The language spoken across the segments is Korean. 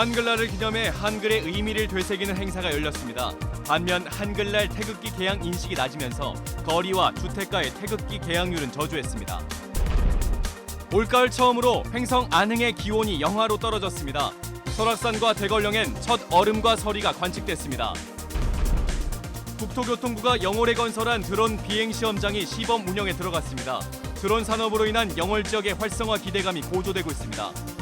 한글날을 기념해 한글의 의미를 되새기는 행사가 열렸습니다. 반면 한글날 태극기 개양 인식이 낮으면서 거리와 주택가의 태극기 개양률은 저조했습니다. 올가을 처음으로 횡성 안흥의 기온이 영하로 떨어졌습니다. 설악산과 대걸령엔 첫 얼음과 서리가 관측됐습니다. 국토교통부가 영월에 건설한 드론 비행 시험장이 시범 운영에 들어갔습니다. 드론 산업으로 인한 영월 지역의 활성화 기대감이 고조되고 있습니다.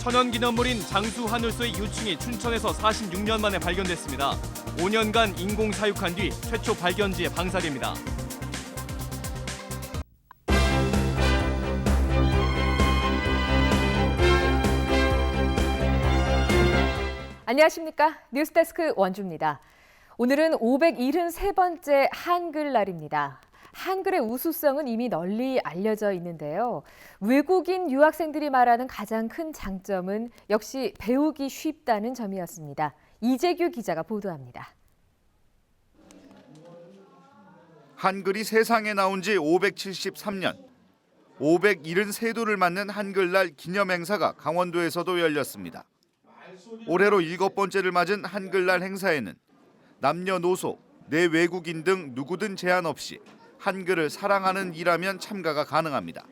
천연기념물인 장수 하늘소의 유충이 춘천에서 46년 만에 발견됐습니다. 5년간 인공 사육한 뒤 최초 발견지에 방사됩니다. 안녕하십니까. 뉴스데스크 원주입니다. 오늘은 573번째 한글날입니다. 한글의 우수성은 이미 널리 알려져 있는데요. 외국인 유학생들이 말하는 가장 큰 장점은 역시 배우기 쉽다는 점이었습니다. 이재규 기자가 보도합니다. 한글이 세상에 나온 지 573년. 573도를 맞는 한글날 기념 행사가 강원도에서도 열렸습니다. 올해로 일곱 번째를 맞은 한글날 행사에는 남녀노소, 내외국인 등 누구든 제한 없이 한글을 사랑하는 이라면 참가가 가능합니다.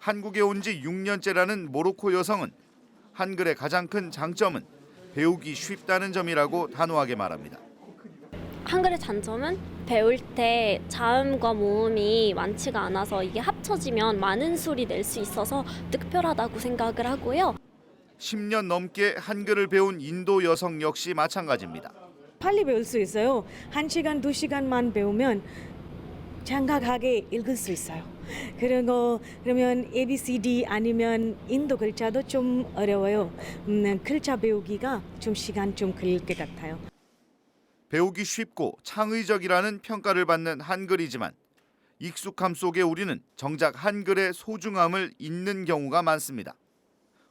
한국에 온 지 6년째라는 모로코 여성은 한글의 가장 큰 장점은 배우기 쉽다는 점이라고 단호하게 말합니다. 한글의 장점은 배울 때 자음과 모음이 많지가 않아서 이게 합쳐지면 많은 소리 낼 수 있어서 특별하다고 생각을 하고요. 10년 넘게 한글을 배운 인도 여성 역시 마찬가지입니다. 빨리 배울 수 있어요. 한 시간 두 시간만 배우면 장각하게 읽을 수 있어요. 그리고 그러면 A B C D 아니면 인도 글자도 좀 어려워요. 음, 글자 배우기가 좀 시간 좀 걸릴 것 같아요. 배우기 쉽고 창의적이라는 평가를 받는 한글이지만 익숙함 속에 우리는 정작 한글의 소중함을 잊는 경우가 많습니다.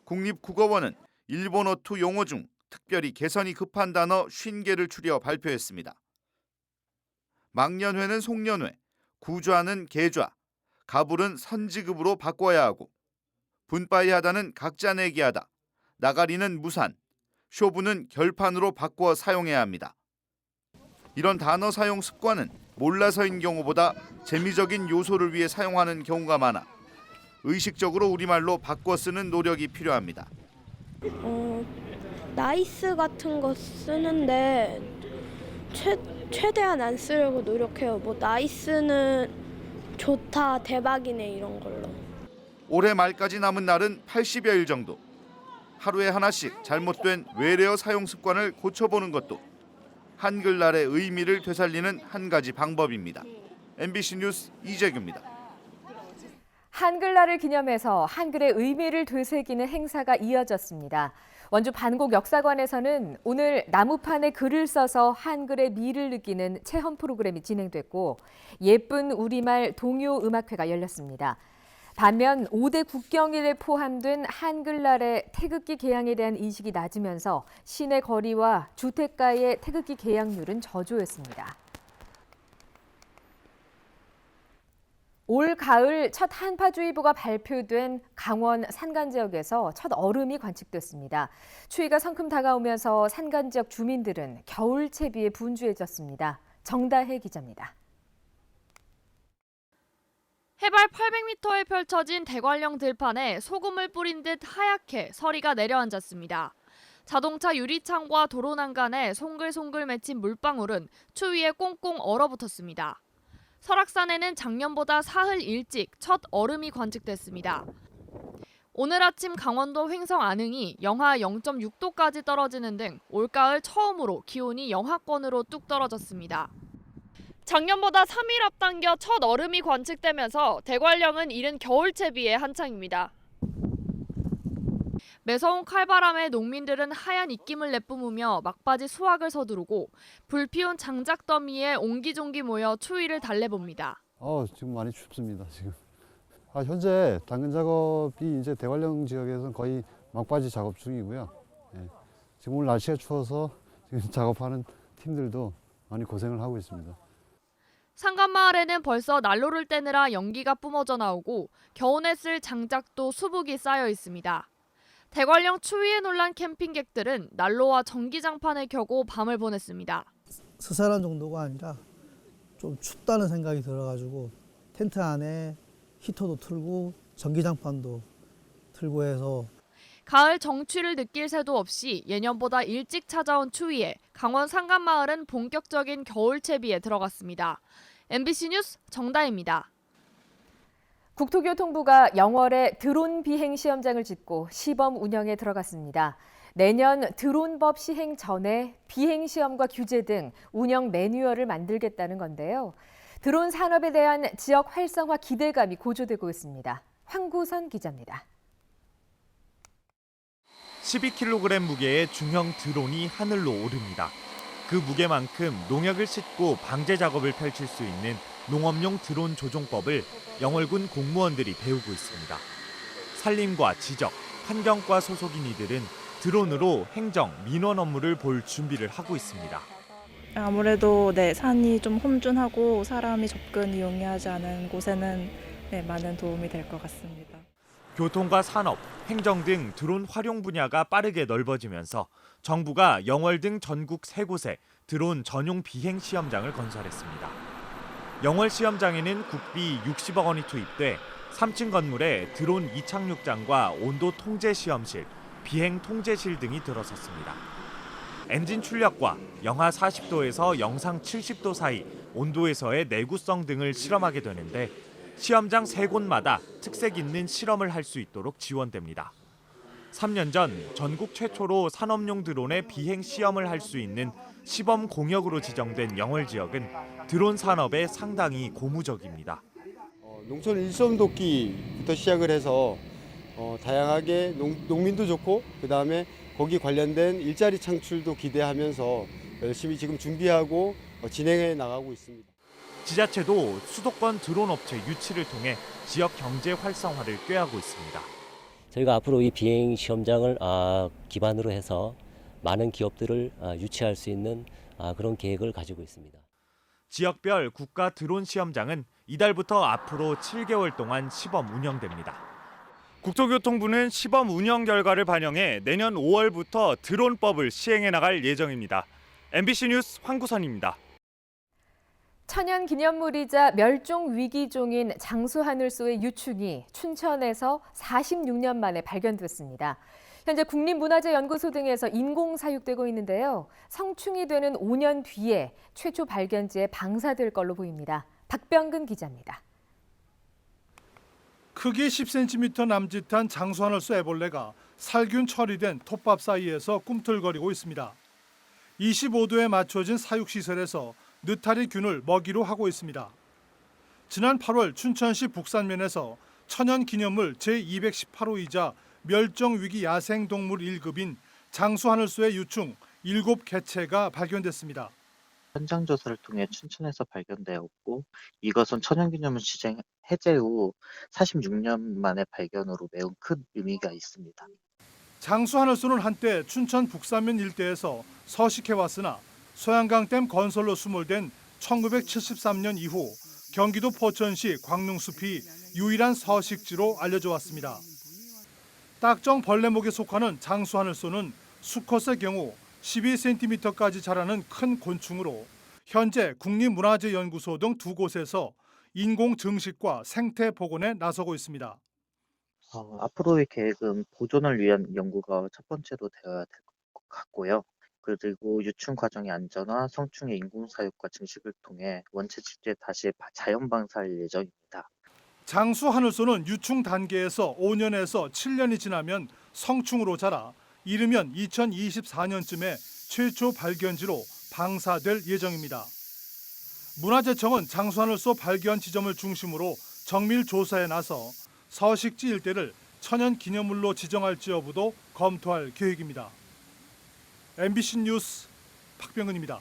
국립국어원은 일본어 투 용어 중 특별히 개선이 급한 단어 50개를 추려 발표했습니다. 망년회는 송년회, 구좌는 계좌, 가불은 선지급으로 바꿔야 하고 분바이 하다는 각자 내기 하다, 나가리는 무산, 쇼부는 결판으로 바꿔 사용해야 합니다. 이런 단어 사용 습관은 몰라서인 경우보다 재미적인 요소를 위해 사용하는 경우가 많아 의식적으로 우리말로 바꿔 쓰는 노력이 필요합니다. 어, 나이스 같은 거 쓰는데 최, 최대한 안 쓰려고 노력해요. 뭐 나이스는 좋다, 대박이네 이런 걸로. 올해 말까지 남은 날은 80여 일 정도. 하루에 하나씩 잘못된 외래어 사용 습관을 고쳐보는 것도 한글날의 의미를 되살리는 한 가지 방법입니다. MBC 뉴스 이재규입니다. 한글날을 기념해서 한글의 의미를 되새기는 행사가 이어졌습니다. 원주 반곡 역사관에서는 오늘 나무판에 글을 써서 한글의 미를 느끼는 체험 프로그램이 진행됐고 예쁜 우리말 동요 음악회가 열렸습니다. 반면 5대 국경일에 포함된 한글날의 태극기 개양에 대한 인식이 낮으면서 시내 거리와 주택가의 태극기 개양률은 저조했습니다. 올 가을 첫 한파주의보가 발표된 강원 산간 지역에서 첫 얼음이 관측됐습니다. 추위가 성큼 다가오면서 산간 지역 주민들은 겨울 채비에 분주해졌습니다. 정다혜 기자입니다. 해발 800m에 펼쳐진 대관령 들판에 소금을 뿌린 듯 하얗게 서리가 내려앉았습니다. 자동차 유리창과 도로 난간에 송글송글 맺힌 물방울은 추위에 꽁꽁 얼어붙었습니다. 설악산에는 작년보다 사흘 일찍 첫 얼음이 관측됐습니다. 오늘 아침 강원도 횡성 안흥이 영하 0.6도까지 떨어지는 등 올가을 처음으로 기온이 영하권으로 뚝 떨어졌습니다. 작년보다 3일 앞당겨 첫 얼음이 관측되면서 대관령은 이른 겨울채비에 한창입니다. 매서운 칼바람에 농민들은 하얀 입김을 내뿜으며 막바지 수확을 서두르고 불피운 장작 더미에 옹기종기 모여 추위를 달래봅니다. 어, 지금 많이 춥습니다. 지금. 아, 현재 당근 작업이 이제 대관령 지역에서는 거의 막바지 작업 중이고요. 예. 지금 오늘 날씨가 추워서 지금 작업하는 팀들도 많이 고생을 하고 있습니다. 상간마을에는 벌써 난로를 떼느라 연기가 뿜어져 나오고 겨우내 쓸 장작도 수북이 쌓여 있습니다. 대관령 추위에 놀란 캠핑객들은 난로와 전기장판을 켜고 밤을 보냈습니다. 스산한 정도가 아니라 좀 춥다는 생각이 들어가지고 텐트 안에 히터도 틀고 전기장판도 틀고 해서 가을 정취를 느낄 새도 없이 예년보다 일찍 찾아온 추위에 강원 상간마을은 본격적인 겨울 채비에 들어갔습니다. MBC 뉴스 정다입니다. 국토교통부가 영월에 드론 비행 시험장을 짓고 시범 운영에 들어갔습니다. 내년 드론법 시행 전에 비행 시험과 규제 등 운영 매뉴얼을 만들겠다는 건데요. 드론 산업에 대한 지역 활성화 기대감이 고조되고 있습니다. 황구선 기자입니다. 12kg 무게의 중형 드론이 하늘로 오릅니다. 그 무게만큼 농약을 싣고 방제 작업을 펼칠 수 있는 농업용 드론 조종법을 영월군 공무원들이 배우고 있습니다. 산림과 지적, 환경과 소속인 이들은 드론으로 행정, 민원 업무를 볼 준비를 하고 있습니다. 아무래도 네, 산이 좀 험준하고 사람이 접근이 용이하지 않은 곳에는 네, 많은 도움이 될 것 같습니다. 교통과 산업, 행정 등 드론 활용 분야가 빠르게 넓어지면서 정부가 영월 등 전국 세 곳에 드론 전용 비행 시험장을 건설했습니다. 영월 시험장에는 국비 60억 원이 투입돼 3층 건물에 드론 이착륙장과 온도 통제 시험실, 비행 통제실 등이 들어섰습니다. 엔진 출력과 영하 40도에서 영상 70도 사이 온도에서의 내구성 등을 실험하게 되는데 시험장 세 곳마다 특색 있는 실험을 할 수 있도록 지원됩니다. 3년 전 전국 최초로 산업용 드론의 비행 시험을 할 수 있는 시범 공역으로 지정된 영월 지역은 드론 산업에 상당히 고무적입니다. 어, 농촌 일손 돕기부터 시작을 해서 어, 다양하게 농, 농민도 좋고 그 다음에 거기 관련된 일자리 창출도 기대하면서 열심히 지금 준비하고 어, 진행해 나가고 있습니다. 지자체도 수도권 드론 업체 유치를 통해 지역 경제 활성화를 꾀하고 있습니다. 저희가 앞으로 이 비행 시험장을 아, 기반으로 해서 많은 기업들을 아, 유치할 수 있는 아, 그런 계획을 가지고 있습니다. 지역별 국가 드론 시험장은 이달부터 앞으로 7개월 동안 시범 운영됩니다. 국토교통부는 시범 운영 결과를 반영해 내년 5월부터 드론법을 시행해 나갈 예정입니다. MBC 뉴스 황구선입니다. 천연 기념물이자 멸종 위기종인 장수하늘소의 유충이 춘천에서 46년 만에 발견됐습니다. 현재 국립문화재연구소 등에서 인공 사육되고 있는데요. 성충이 되는 5년 뒤에 최초 발견지에 방사될 걸로 보입니다. 박병근 기자입니다. 크기 10cm 남짓한 장수하늘소 애벌레가 살균 처리된 톱밥 사이에서 꿈틀거리고 있습니다. 25도에 맞춰진 사육시설에서 느타리 균을 먹이로 하고 있습니다. 지난 8월 춘천시 북산면에서 천연 기념물 제218호이자 멸종위기 야생동물 1급인 장수하늘소의 유충 7개체가 발견됐습니다. 현장 조사를 통해 춘천에서 발견되었고 이것은 천연기념물 지정 해제 후 46년 만의 발견으로 매우 큰 의미가 있습니다. 장수하늘소는 한때 춘천 북산면 일대에서 서식해왔으나 소양강댐 건설로 수몰된 1973년 이후 경기도 포천시 광릉숲이 유일한 서식지로 알려져 왔습니다. 딱정 벌레목에 속하는 장수하늘 소는 수컷의 경우 12cm까지 자라는 큰 곤충으로 현재 국립문화재연구소 등 두 곳에서 인공 증식과 생태 복원에 나서고 있습니다. 어, 앞으로의 계획은 보존을 위한 연구가 첫 번째로 되어야 될 것 같고요. 그리고 유충 과정의 안전화, 성충의 인공 사육과 증식을 통해 원체 질제 다시 바- 자연 방사할 예정입니다. 장수 하늘소는 유충 단계에서 5년에서 7년이 지나면 성충으로 자라 이르면 2024년쯤에 최초 발견지로 방사될 예정입니다. 문화재청은 장수 하늘소 발견 지점을 중심으로 정밀 조사에 나서 서식지 일대를 천연 기념물로 지정할지 여부도 검토할 계획입니다. MBC 뉴스 박병근입니다.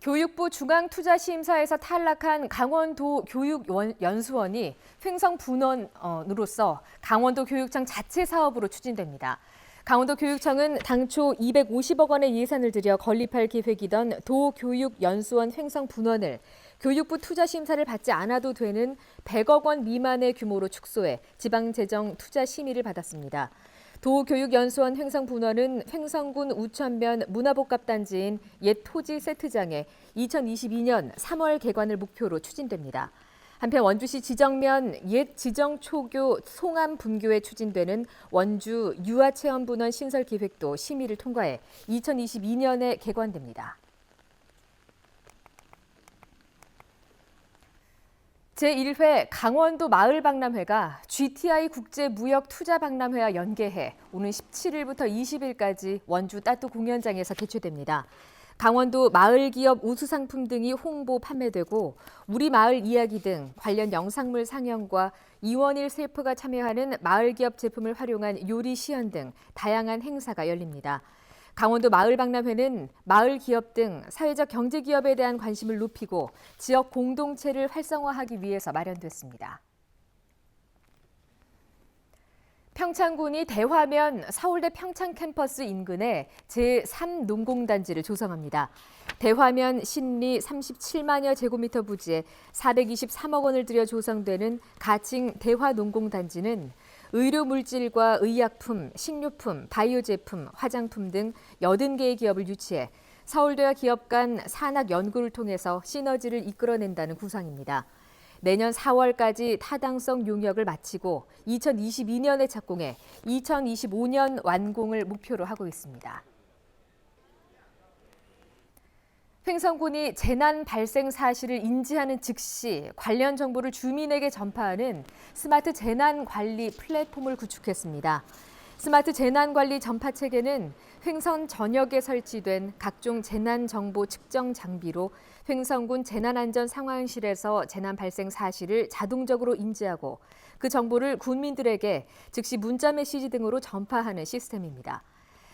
교육부 중앙투자심사에서 탈락한 강원도 교육연수원이 횡성 분원으로서 강원도 교육청 자체 사업으로 추진됩니다. 강원도 교육청은 당초 250억 원의 예산을 들여 건립할 계획이던 도교육연수원 횡성 분원을 교육부 투자 심사를 받지 않아도 되는 100억 원 미만의 규모로 축소해 지방재정 투자 심의를 받았습니다. 도교육연수원 횡성 분원은 횡성군 우천면 문화복합단지인 옛 토지 세트장에 2022년 3월 개관을 목표로 추진됩니다. 한편 원주시 지정면 옛 지정 초교 송암 분교에 추진되는 원주 유아체험분원 신설 계획도 심의를 통과해 2022년에 개관됩니다. 제1회 강원도 마을박람회가 GTI 국제무역투자박람회와 연계해 오는 17일부터 20일까지 원주 따뚜 공연장에서 개최됩니다. 강원도 마을 기업 우수 상품 등이 홍보 판매되고 우리 마을 이야기 등 관련 영상물 상영과 이원일 셰프가 참여하는 마을 기업 제품을 활용한 요리 시연 등 다양한 행사가 열립니다. 강원도 마을 박람회는 마을 기업 등 사회적 경제 기업에 대한 관심을 높이고 지역 공동체를 활성화하기 위해서 마련됐습니다. 평창군이 대화면 서울대 평창 캠퍼스 인근에 제3농공단지를 조성합니다. 대화면 신리 37만여 제곱미터 부지에 423억 원을 들여 조성되는 가칭 대화농공단지는 의료 물질과 의약품, 식료품, 바이오 제품, 화장품 등 80개의 기업을 유치해 서울대와 기업 간 산학 연구를 통해서 시너지를 이끌어낸다는 구상입니다. 내년 4월까지 타당성 용역을 마치고 2022년에 착공해 2025년 완공을 목표로 하고 있습니다. 횡성군이 재난 발생 사실을 인지하는 즉시 관련 정보를 주민에게 전파하는 스마트 재난 관리 플랫폼을 구축했습니다. 스마트 재난 관리 전파 체계는 횡성 전역에 설치된 각종 재난 정보 측정 장비로 횡성군 재난안전 상황실에서 재난 발생 사실을 자동적으로 인지하고 그 정보를 군민들에게 즉시 문자 메시지 등으로 전파하는 시스템입니다.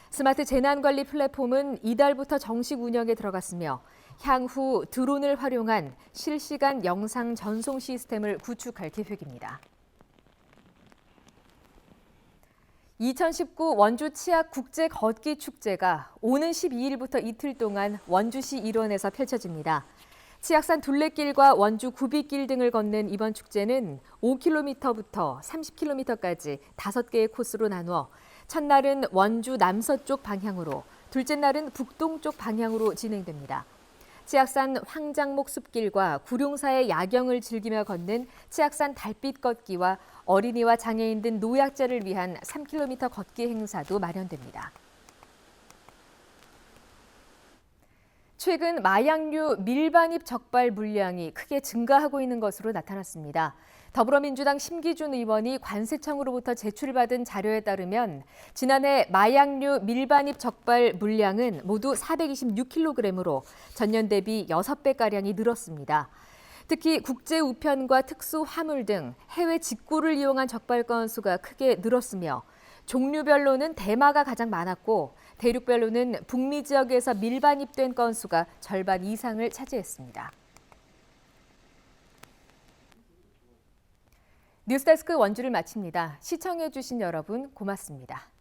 스마트 재난관리 플랫폼은 이달부터 정식 운영에 들어갔으며 향후 드론을 활용한 실시간 영상 전송 시스템을 구축할 계획입니다. 2019 원주 치악 국제 걷기 축제가 오는 12일부터 이틀 동안 원주시 일원에서 펼쳐집니다. 치악산 둘레길과 원주 구비길 등을 걷는 이번 축제는 5km부터 30km까지 5개의 코스로 나누어 첫날은 원주 남서쪽 방향으로, 둘째 날은 북동쪽 방향으로 진행됩니다. 치악산 황장목 숲길과 구룡사의 야경을 즐기며 걷는 치악산 달빛 걷기와 어린이와 장애인 등 노약자를 위한 3km 걷기 행사도 마련됩니다. 최근 마약류 밀반입 적발 물량이 크게 증가하고 있는 것으로 나타났습니다. 더불어민주당 심기준 의원이 관세청으로부터 제출받은 자료에 따르면 지난해 마약류 밀반입 적발 물량은 모두 426kg으로 전년 대비 6배가량이 늘었습니다. 특히 국제 우편과 특수 화물 등 해외 직구를 이용한 적발 건수가 크게 늘었으며 종류별로는 대마가 가장 많았고 대륙별로는 북미 지역에서 밀반입된 건수가 절반 이상을 차지했습니다. 뉴스데스크 원주를 마칩니다. 시청해주신 여러분 고맙습니다.